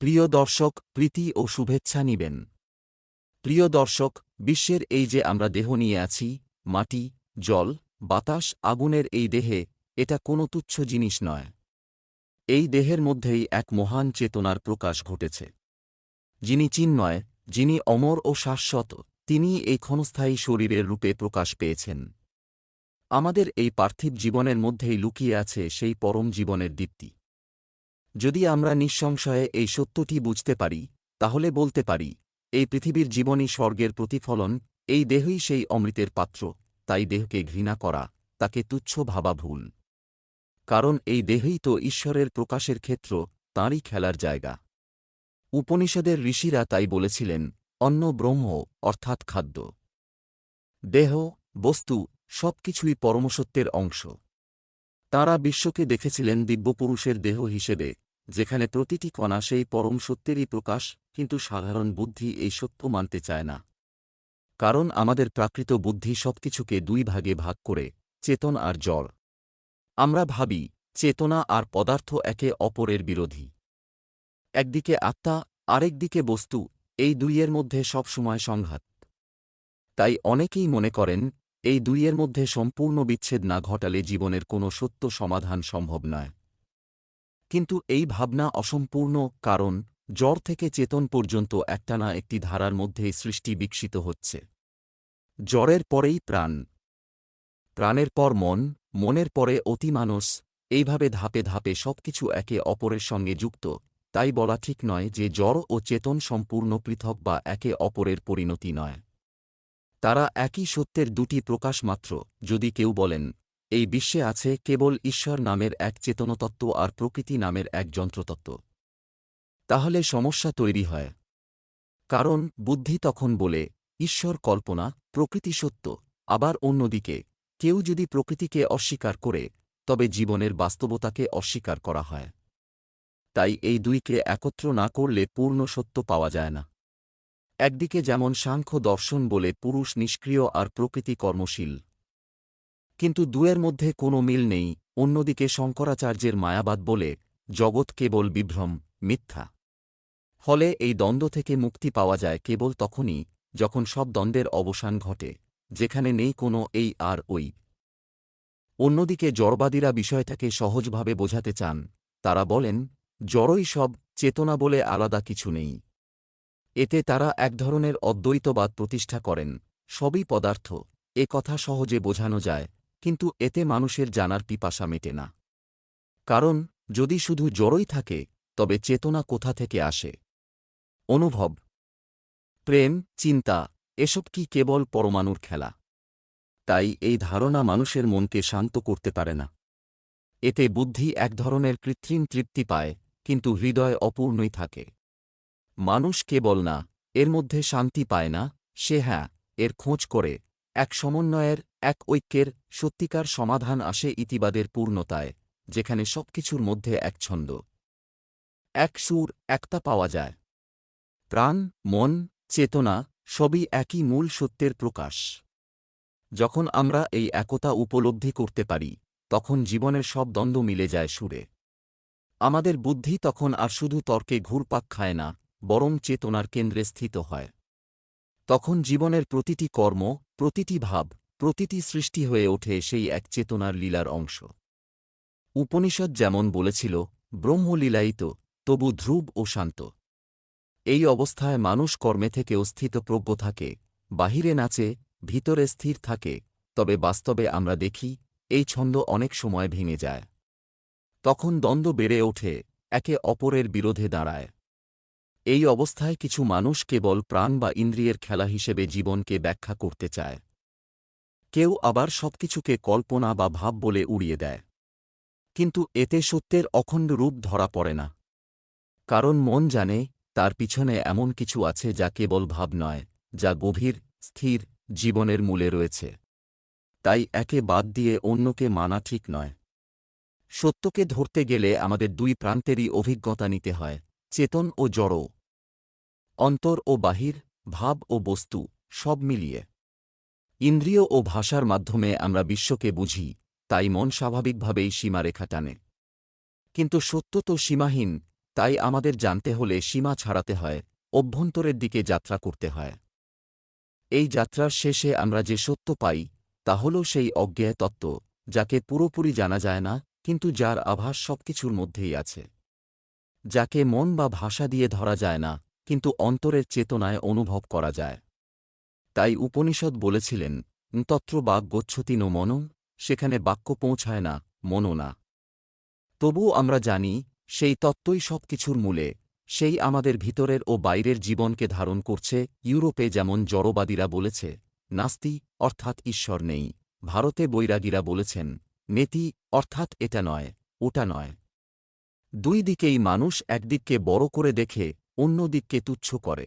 প্রিয় দর্শক, প্রীতি ও শুভেচ্ছা নিবেন। প্রিয় দর্শক, বিশ্বের এই যে আমরা দেহ নিয়ে আছি, মাটি, জল, বাতাস, আগুনের এই দেহে, এটা কোনো তুচ্ছ জিনিস নয়। এই দেহের মধ্যেই এক মহান চেতনার প্রকাশ ঘটেছে। যিনি চিন্ময়, যিনি অমর ও শাশ্বত তিনি এই ক্ষণস্থায়ী শরীরের রূপে প্রকাশ পেয়েছেন। আমাদের এই পার্থিব জীবনের মধ্যেই লুকিয়ে আছে সেই পরম জীবনের দীপ্তি। যদি আমরা নিঃসংশয়ে এই সত্যটি বুঝতে পারি, তাহলে বলতে পারি, এই পৃথিবীর জীবনই স্বর্গের প্রতিফলন, এই দেহই সেই অমৃতের পাত্র, তাই দেহকে ঘৃণা করা, তাকে তুচ্ছ ভাবা ভুল। কারণ এই দেহই তো ঈশ্বরের প্রকাশের ক্ষেত্র, তাঁরই খেলার জায়গা। উপনিষদের ঋষিরা তাই বলেছিলেন, অন্ন ব্রহ্ম, অর্থাৎ খাদ্য। দেহ, বস্তু, সবকিছুই পরমসত্যের অংশ। তাঁরা বিশ্বকে দেখেছিলেন দিব্যপুরুষের দেহ হিসেবে যেখানে প্রতিটি কণা সেই পরম সত্যেরই প্রকাশ, কিন্তু সাধারণ বুদ্ধি এই সত্য মানতে চায় না। কারণ আমাদের প্রাকৃত বুদ্ধি সবকিছুকে দুই ভাগে ভাগ করে, চেতন আর জড়। আমরা ভাবি, চেতনা আর পদার্থ একে অপরের বিরোধী। একদিকে আত্মা, আরেকদিকে বস্তু, এই দুইয়ের মধ্যে সবসময় সংঘাত। তাই অনেকেই মনে করেন, এই দুইয়ের মধ্যে সম্পূর্ণ বিচ্ছেদ না ঘটালে জীবনের কোনো সত্য সমাধান সম্ভব নয়। কিন্তু এই ভাবনা অসম্পূর্ণ, কারণ জ্বর থেকে চেতন পর্যন্ত একটানা একটি ধারার মধ্যেই সৃষ্টি বিকশিত হচ্ছে। জ্বরের পরেই প্রাণ। প্রাণের পর মন, মনের পরে অতিমানস এইভাবে ধাপে ধাপে সবকিছু একে অপরের সঙ্গে যুক্ত, তাই বলা ঠিক নয় যে জ্বর ও চেতন সম্পূর্ণ পৃথক বা একে অপরের পরিণতি নয়। তারা একই সত্যের দুটি প্রকাশ মাত্র, যদি কেউ বলেন এই বিশ্বে আছে কেবল ঈশ্বর নামের এক চেতনতত্ত্ব আর প্রকৃতি নামের এক যন্ত্রতত্ত্ব। তাহলে সমস্যা তৈরি হয়। কারণ বুদ্ধি তখন বলে, ঈশ্বর কল্পনা, প্রকৃতি সত্য, আবার অন্যদিকে, কেউ যদি প্রকৃতিকে অস্বীকার করে, তবে জীবনের বাস্তবতাকে অস্বীকার করা হয়। তাই এই দুইকে একত্র না করলে পূর্ণ সত্য পাওয়া যায় না। একদিকে যেমন সাংখ্য দর্শন বলে পুরুষ নিষ্ক্রিয় আর প্রকৃতি কর্মশীল কিন্তু দুয়ের মধ্যে কোনো মিল নেই, অন্যদিকে শঙ্করাচার্যের মায়াবাদ বলে, জগৎ কেবল বিভ্রম, মিথ্যা। ফলে এই দ্বন্দ্ব থেকে মুক্তি পাওয়া যায় কেবল তখনই, যখন সব দ্বন্দ্বের অবসান ঘটে, যেখানে নেই কোনো এই আর ওই। অন্যদিকে জড়বাদীরা বিষয়টাকে সহজভাবে বোঝাতে চান, তারা বলেন, জড়ই সব, চেতনা বলে আলাদা কিছু নেই। এতে তারা এক ধরনের অদ্বৈতবাদ প্রতিষ্ঠা করেন, সবই পদার্থ, এ কথা সহজে বোঝানো যায় কিন্তু এতে মানুষের জানার পিপাসা মেটে না। কারণ, যদি শুধু জড়ই থাকে, তবে চেতনা কোথা থেকে আসে? অনুভব। প্রেম, চিন্তা, এসব কি কেবল পরমাণুর খেলা? তাই এই ধারণা মানুষের মনকে শান্ত করতে পারে না। এতে বুদ্ধি এক ধরনের কৃত্রিম তৃপ্তি পায়, কিন্তু হৃদয় অপূর্ণই থাকে। মানুষ কেবল না, এর মধ্যে শান্তি পায় না, সে হ্যাঁ এর খোঁজ করে, এক সমন্বয়ের এক ঐক্যের সত্যিকার সমাধান আসে ইতিবাদের পূর্ণতায়, যেখানে সবকিছুর মধ্যে এক ছন্দ। এক সুর একটা পাওয়া যায়। প্রাণ, মন, চেতনা সবই একই মূল সত্যের প্রকাশ। যখন আমরা এই একতা উপলব্ধি করতে পারি, তখন জীবনের সব দ্বন্দ্ব মিলে যায় সুরে। আমাদের বুদ্ধি তখন আর শুধু তর্কে ঘুরপাক খায় না, বরং চেতনার কেন্দ্রে স্থিত হয়। তখন জীবনের প্রতিটি কর্ম, প্রতিটি ভাব প্রতিটি সৃষ্টি হয়ে ওঠে সেই এক চেতনার লীলার অংশ। উপনিষদ যেমন বলেছিল ব্রহ্মলীলায়িত তবু ধ্রুব ও শান্ত। এই অবস্থায় মানুষ কর্মে থেকেও স্থিতপ্রজ্ঞ থাকে, বাহিরে নাচে, ভিতরে স্থির থাকে, তবে বাস্তবে আমরা দেখি, এই ছন্দ অনেক সময় ভেঙে যায়। তখন দ্বন্দ্ব বেড়ে ওঠে, একে অপরের বিরোধে দাঁড়ায়। এই অবস্থায় কিছু মানুষ কেবল প্রাণ বা ইন্দ্রিয়ের খেলা হিসেবে জীবনকে ব্যাখ্যা করতে চায়। কেউ আবার সবকিছুকে কল্পনা বা ভাব বলে উড়িয়ে দেয়। কিন্তু এতে সত্যের অখণ্ড রূপ ধরা পড়ে না। কারণ মন জানে, তার পিছনে এমন কিছু আছে যা কেবল ভাব নয়, যা গভীর, স্থির, জীবনের মূলে রয়েছে। তাই একে বাদ দিয়ে অন্যকে মানা ঠিক নয়। সত্যকে ধরতে গেলে আমাদের দুই প্রান্তেরই অভিজ্ঞতা নিতে হয়, চেতন ও জড় অন্তর ও বাহির, ভাব ও বস্তু, সব মিলিয়ে। ইন্দ্রিয় ও ভাষার মাধ্যমে আমরা বিশ্বকে বুঝি, তাই মন স্বাভাবিকভাবেই সীমারেখা টানে। কিন্তু সত্য তো সীমাহীন, তাই আমাদের জানতে হলে সীমা ছাড়াতে হয়, অভ্যন্তরের দিকে যাত্রা করতে হয়। এই যাত্রার শেষে আমরা যে সত্য পাই, তা হল সেই অজ্ঞেয় তত্ত্ব, যাকে পুরোপুরি জানা যায় না, কিন্তু যার আভাস সবকিছুর মধ্যেই আছে। যাকে মন বা ভাষা দিয়ে ধরা যায় না, কিন্তু অন্তরের চেতনায় অনুভব করা যায়। তাই উপনিষদ বলেছিলেন, তত্র বাক গচ্ছতি নো মন, সেখানে বাক্য পৌঁছায় না মনো না। তবু আমরা জানি, সেই তত্ত্বই সব কিছুর মূলে, সেই আমাদের ভিতরের ও বাইরের জীবনকে ধারণ করছে ইউরোপে যেমন জড়বাদীরা বলেছে, নাস্তি অর্থাৎ ঈশ্বর নেই, ভারতে বৈরাগীরা বলেছেন, নেতি অর্থাৎ এটা নয়, ওটা নয়। দুই দিকেই মানুষ একদিককে বড় করে দেখে, অন্য দিককে তুচ্ছ করে।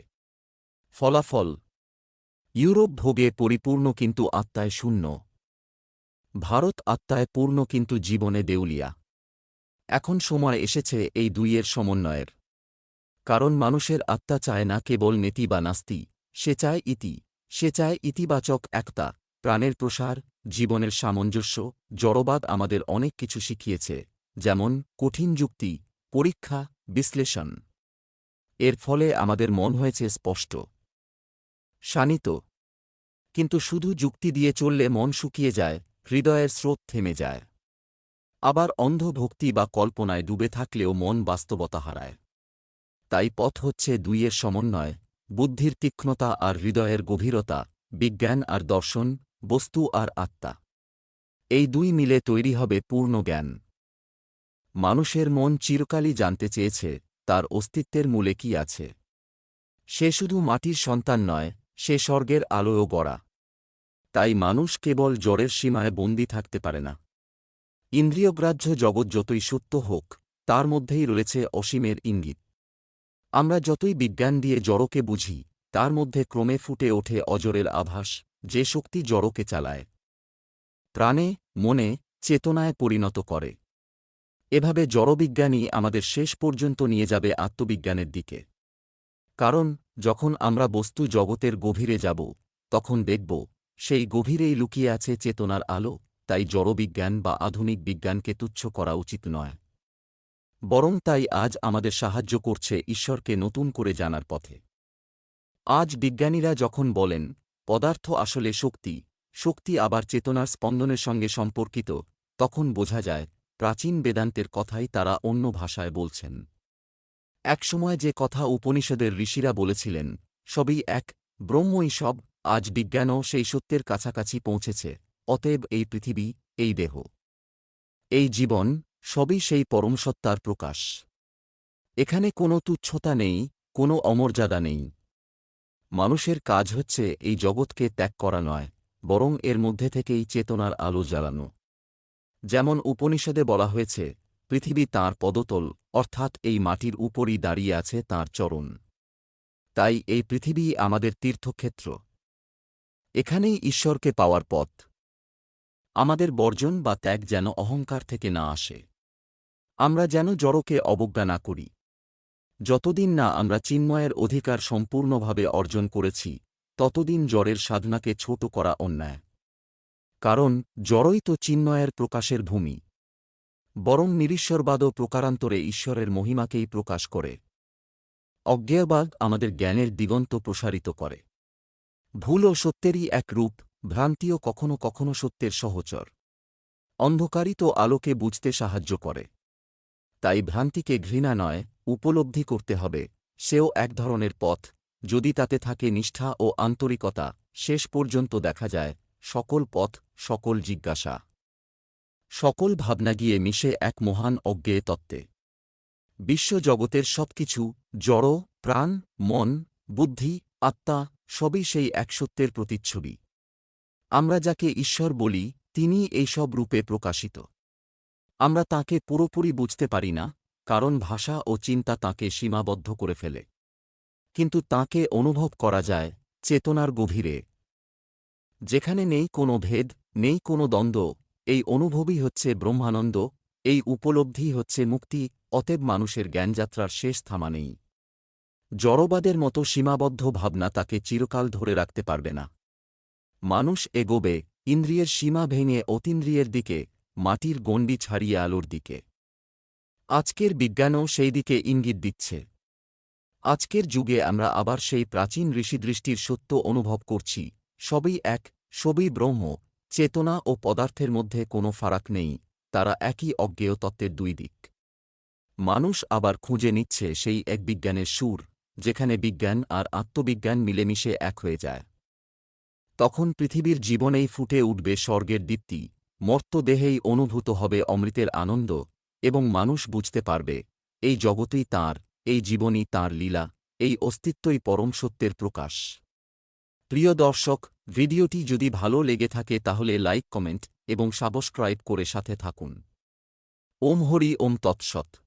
ফলাফল ইউরোপ ভোগে পরিপূর্ণ কিন্তু আত্মায় শূন্য। ভারত আত্মায় পূর্ণ কিন্তু জীবনে দেউলিয়া। এখন সময় এসেছে এই দুইয়ের সমন্বয়ের। কারণ মানুষের আত্মা চায় না কেবল নেতি বা নাস্তি, সে চায় ইতি, সে চায় ইতিবাচক একতা, প্রাণের প্রসার, জীবনের সামঞ্জস্য, জড়বাদ আমাদের অনেক কিছু শিখিয়েছে, যেমন কঠিন যুক্তি, পরীক্ষা, বিশ্লেষণ। এর ফলে আমাদের মন হয়েছে স্পষ্ট। শানিত। কিন্তু শুধু যুক্তি দিয়ে চললে মন শুকিয়ে যায়, হৃদয়ের স্রোত থেমে যায়। আবার অন্ধ ভক্তি বা কল্পনায় ডুবে থাকলেও মন বাস্তবতা হারায়। তাই পথ হচ্ছে দুইয়ের সমন্বয়, বুদ্ধির তীক্ষ্ণতা আর হৃদয়ের গভীরতা, বিজ্ঞান আর দর্শন, বস্তু আর আত্মা। এই দুই মিলে তৈরি হবে পূর্ণ জ্ঞান। মানুষের মন চিরকালই জানতে চেয়েছে, তার অস্তিত্বের মূলে কি আছে। সে শুধু মাটির সন্তান নয় সে স্বর্গের আলোয়ও গড়া। তাই মানুষ কেবল জ্বরের সীমায় বন্দী থাকতে পারে না। ইন্দ্রিয়গ্রাহ্য জগৎ যতই সত্য হোক, তার মধ্যেই রয়েছে অসীমের ইঙ্গিত। আমরা যতই বিজ্ঞান দিয়ে জড়কে বুঝি, তার মধ্যে ক্রমে ফুটে ওঠে অজরের আভাস, যে শক্তি জড়কে চালায়। প্রাণে, মনে, চেতনায় পরিণত করে। এভাবে জড়বিজ্ঞানী আমাদের শেষ পর্যন্ত নিয়ে যাবে আত্মবিজ্ঞানের দিকে। কারণ, যখন আমরা বস্তু জগতের গভীরে যাব, তখন দেখব, সেই গভীরেই লুকিয়ে আছে চেতনার আলো, তাই জড়বিজ্ঞান বা আধুনিক বিজ্ঞানকে তুচ্ছ করা উচিত নয়। বরং তাই আজ আমাদের সাহায্য করছে ঈশ্বরকে নতুন করে জানার পথে। আজ বিজ্ঞানীরা যখন বলেন, পদার্থ আসলে শক্তি শক্তি আবার চেতনার স্পন্দনের সঙ্গে সম্পর্কিত, তখন বোঝা যায়, প্রাচীন বেদান্তের কথাই তারা অন্য ভাষায় বলছেন। একসময় যে কথা উপনিষদের ঋষিরা বলেছিলেন, সবই এক, ব্রহ্মই সব, আজ বিজ্ঞানও সেই সত্যের কাছাকাছি পৌঁছেছে, অতএব এই পৃথিবী, এই দেহ। এই জীবন, সবই সেই পরমসত্তার প্রকাশ। এখানে কোনো তুচ্ছতা নেই, কোনো অমর্যাদা নেই। মানুষের কাজ হচ্ছে এই জগৎকে ত্যাগ করা নয়, বরং এর মধ্যে থেকেই চেতনার আলো জ্বালানো। যেমন উপনিষদে বলা হয়েছে পৃথিবী তাঁর পদতল, অর্থাৎ এই মাটির উপরই দাঁড়িয়ে আছে তাঁর চরণ। তাই এই পৃথিবী আমাদের তীর্থক্ষেত্র। এখানেই ঈশ্বরকে পাওয়ার পথ। আমাদের বর্জন বা ত্যাগ যেন অহংকার থেকে না আসে। আমরা যেন জড়কে অবজ্ঞা না করি। যতদিন না আমরা চিন্ময়ের অধিকার সম্পূর্ণভাবে অর্জন করেছি, ততদিন জ্বরের সাধনাকে ছোট করা অন্যায়। কারণ জড়ই তো চিন্ময়ের প্রকাশের ভূমি। বরং নিরীশ্বরবাদও প্রকারান্তরে ঈশ্বরের মহিমাকেই প্রকাশ করে। অজ্ঞেয়বাদ আমাদের জ্ঞানের দিগন্ত প্রসারিত করে। ভুল ও সত্যেরই এক রূপ, ভ্রান্তিও কখনো কখনো সত্যের সহচর। অন্ধকারই তো আলোকে বুঝতে সাহায্য করে। তাই ভ্রান্তিকে ঘৃণা নয়, উপলব্ধি করতে হবে, সেও এক ধরনের পথ, যদি তাতে থাকে নিষ্ঠা ও আন্তরিকতা, শেষ পর্যন্ত দেখা যায়, সকল পথ, সকল জিজ্ঞাসা। সকল ভাবনা গিয়ে মিশে এক মহান অজ্ঞেয় তত্ত্বে। বিশ্বজগতের সবকিছু, জড়, প্রাণ, মন, বুদ্ধি, আত্মা, সবই সেই এক সত্যের প্রতিচ্ছবি। আমরা যাকে ঈশ্বর বলি তিনি এইসব রূপে প্রকাশিত। আমরা তাকে পুরোপুরি বুঝতে পারি না, কারণ ভাষা ও চিন্তা তাকে সীমাবদ্ধ করে ফেলে। কিন্তু তাকে অনুভব করা যায়, চেতনার গভীরে। যেখানে নেই কোনো ভেদ, নেই কোনো দ্বন্দ্ব এই অনুভবই হচ্ছে ব্রহ্মানন্দ, এই উপলব্ধি হচ্ছে মুক্তি, অতএব মানুষের জ্ঞানযাত্রার শেষ থামা নেই। জড়বাদের মতো সীমাবদ্ধ ভাবনা তাকে চিরকাল ধরে রাখতে পারবে না। মানুষ এগোবে, ইন্দ্রিয়ের সীমা ভেঙে অতীন্দ্রিয়ের দিকে, মাটির গণ্ডি ছাড়িয়ে আলোর দিকে। আজকের বিজ্ঞানও সেই দিকে ইঙ্গিত দিচ্ছে। আজকের যুগে আমরা আবার সেই প্রাচীন ঋষিদৃষ্টির সত্য অনুভব করছি, সবই এক, সবই ব্রহ্ম চেতনা ও পদার্থের মধ্যে কোনো ফারাক নেই, তারা একই অজ্ঞেয় তত্ত্বের দুই দিক। মানুষ আবার খুঁজে নিচ্ছে সেই এক বিজ্ঞানের সুর, যেখানে বিজ্ঞান আর আত্মবিজ্ঞান মিলেমিশে এক হয়ে যায়। তখন পৃথিবীর জীবনেই ফুটে উঠবে স্বর্গের দীপ্তি মর্তদেহেই অনুভূত হবে অমৃতের আনন্দ, এবং মানুষ বুঝতে পারবে, এই জগতই তাঁর, এই জীবনই তাঁর লীলা, এই অস্তিত্বই পরম সত্যের প্রকাশ। প্রিয় দর্শক ভিডিওটি যদি ভালো লেগে থাকে তাহলে লাইক, কমেন্ট এবং সাবস্ক্রাইব করে সাথে থাকুন। ওম হরি ওম তৎসৎ।